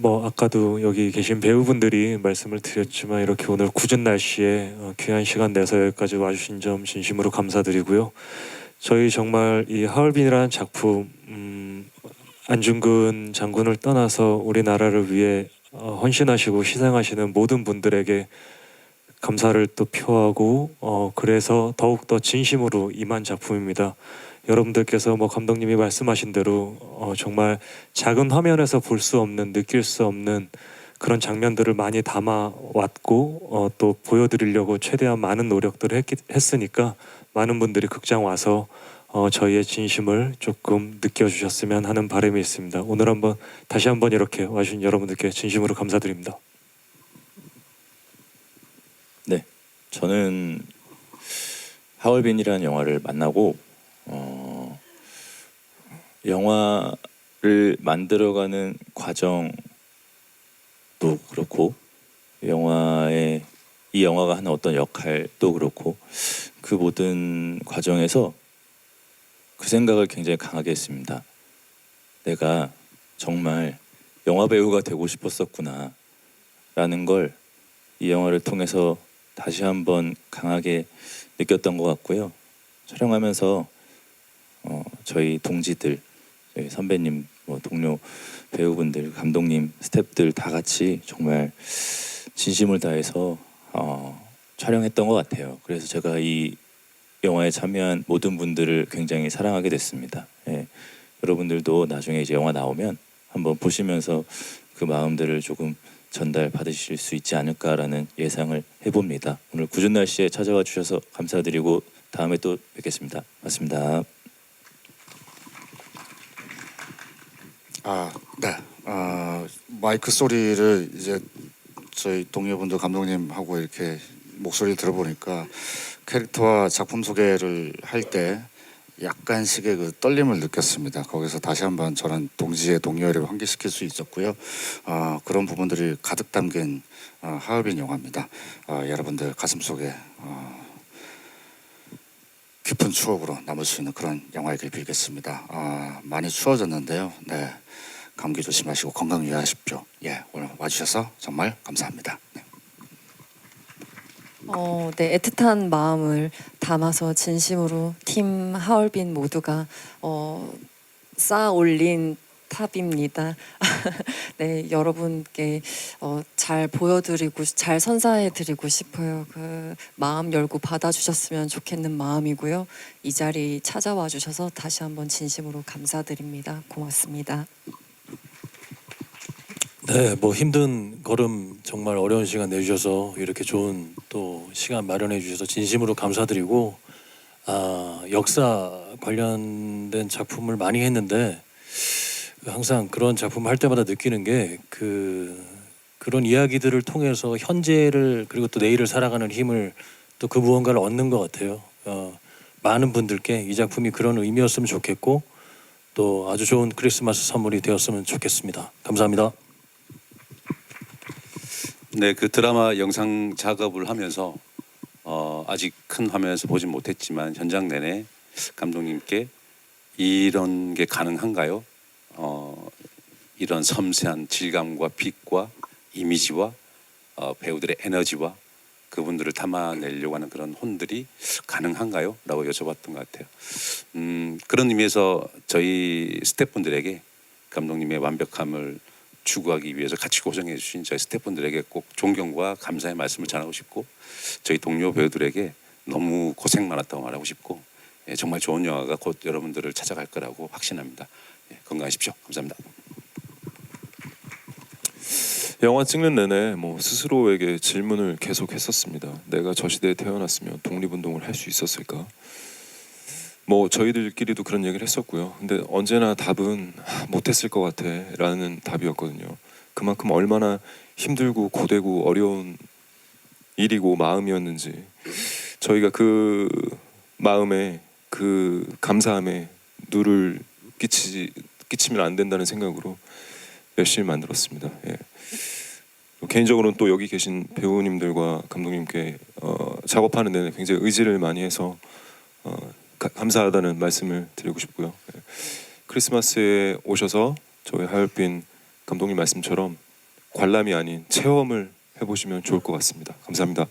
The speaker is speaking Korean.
뭐 아까도 여기 계신 배우분들이 말씀을 드렸지만 이렇게 오늘 굳은 날씨에 어, 귀한 시간 내서 여기까지 와주신 점 진심으로 감사드리고요. 저희 정말 이 하얼빈이라는 작품 음, 안중근 장군을 떠나서 우리나라를 위해 어, 헌신하시고 희생하시는 모든 분들에게 감사를 또 표하고 어, 그래서 더욱 더 진심으로 임한 작품입니다. 여러분들께서 뭐 감독님이 말씀하신 대로 어, 정말 작은 화면에서 볼 수 없는 느낄 수 없는 그런 장면들을 많이 담아 왔고 어, 또 보여드리려고 최대한 많은 노력들을 했기, 했으니까 많은 분들이 극장 와서 어, 저희의 진심을 조금 느껴주셨으면 하는 바람이 있습니다. 오늘 한번 다시 한번 이렇게 와주신 여러분들께 진심으로 감사드립니다. 네, 저는 하얼빈이라는 영화를 만나고 어, 영화를 만들어가는 과정도 그렇고 영화의 이 영화가 하는 어떤 역할도 그렇고 그 모든 과정에서 그 생각을 굉장히 강하게 했습니다. 내가 정말 영화 배우가 되고 싶었었구나 라는 걸 이 영화를 통해서 다시 한번 강하게 느꼈던 것 같고요. 촬영하면서 어, 저희 동지들, 선배님, 뭐 동료 배우분들, 감독님, 스태프들 다 같이 정말 진심을 다해서 어, 촬영했던 것 같아요. 그래서 제가 이 영화에 참여한 모든 분들을 굉장히 사랑하게 됐습니다. 예. 여러분들도 나중에 이제 영화 나오면 한번 보시면서 그 마음들을 조금 전달 받으실 수 있지 않을까라는 예상을 해봅니다. 오늘 궂은 날씨에 찾아와 주셔서 감사드리고 다음에 또 뵙겠습니다. 맞습니다. 아, 네. 아, 마이크 소리를 이제 저희 동료분들 감독님하고 이렇게 목소리를 들어보니까 캐릭터와 작품 소개를 할 때 약간씩의 그 떨림을 느꼈습니다. 거기서 다시 한번 저는 동지의 동료를 환기시킬 수 있었고요. 아, 그런 부분들이 가득 담긴 아, 하얼빈 영화입니다. 아, 여러분들 가슴 속에 아, 깊은 추억으로 남을 수 있는 그런 영화이길 빌겠습니다. 아, 많이 추워졌는데요. 네. 감기 조심하시고 건강 유의하십시오. 예, 오늘 와주셔서 정말 감사합니다. 네. 어, 네, 애틋한 마음을 담아서 진심으로 팀 하얼빈 모두가 어, 쌓아 올린 탑입니다. 네, 여러분께 어, 잘 보여드리고 잘 선사해드리고 싶어요. 그 마음 열고 받아주셨으면 좋겠는 마음이고요. 이 자리 찾아와 주셔서 다시 한번 진심으로 감사드립니다. 고맙습니다. 네, 뭐 힘든 걸음 정말 어려운 시간 내주셔서 이렇게 좋은 또 시간 마련해 주셔서 진심으로 감사드리고 아, 역사 관련된 작품을 많이 했는데 항상 그런 작품 할 때마다 느끼는 게 그 그런 이야기들을 통해서 현재를 그리고 또 내일을 살아가는 힘을 또 그 무언가를 얻는 것 같아요. 어, 많은 분들께 이 작품이 그런 의미였으면 좋겠고 또 아주 좋은 크리스마스 선물이 되었으면 좋겠습니다. 감사합니다. 네, 그 드라마 영상 작업을 하면서 어, 아직 큰 화면에서 보진 못했지만 현장 내내 감독님께 이런 게 가능한가요? 어, 이런 섬세한 질감과 빛과 이미지와 어, 배우들의 에너지와 그분들을 담아내려고 하는 그런 혼들이 가능한가요? 라고 여쭤봤던 것 같아요. 음, 그런 의미에서 저희 스태프분들에게 감독님의 완벽함을 추구하기 위해서 같이 고생해 주신 저희 스태프분들에게 꼭 존경과 감사의 말씀을 전하고 싶고 저희 동료 배우들에게 너무 고생 많았다고 말하고 싶고 예, 정말 좋은 영화가 곧 여러분들을 찾아갈 거라고 확신합니다. 예, 건강하십시오. 감사합니다. 영화 찍는 내내 뭐 스스로에게 질문을 계속 했었습니다. 내가 저 시대에 태어났으면 독립운동을 할 수 있었을까? 뭐 저희들끼리도 그런 얘기를 했었고요. 근데 언제나 답은 아, 못했을 것 같아라는 답이었거든요. 그만큼 얼마나 힘들고 고되고 어려운 일이고 마음이었는지 저희가 그 마음에 그 감사함에 누를 끼치 끼치면 안 된다는 생각으로 열심히 만들었습니다. 예. 개인적으로는 또 여기 계신 배우님들과 감독님께 어, 작업하는 데는 굉장히 의지를 많이 해서 어, 가- 감사하다는 말씀을 드리고 싶고요. 예. 크리스마스에 오셔서 저희 하얼빈 감독님 말씀처럼 관람이 아닌 체험을 해보시면 좋을 것 같습니다. 감사합니다.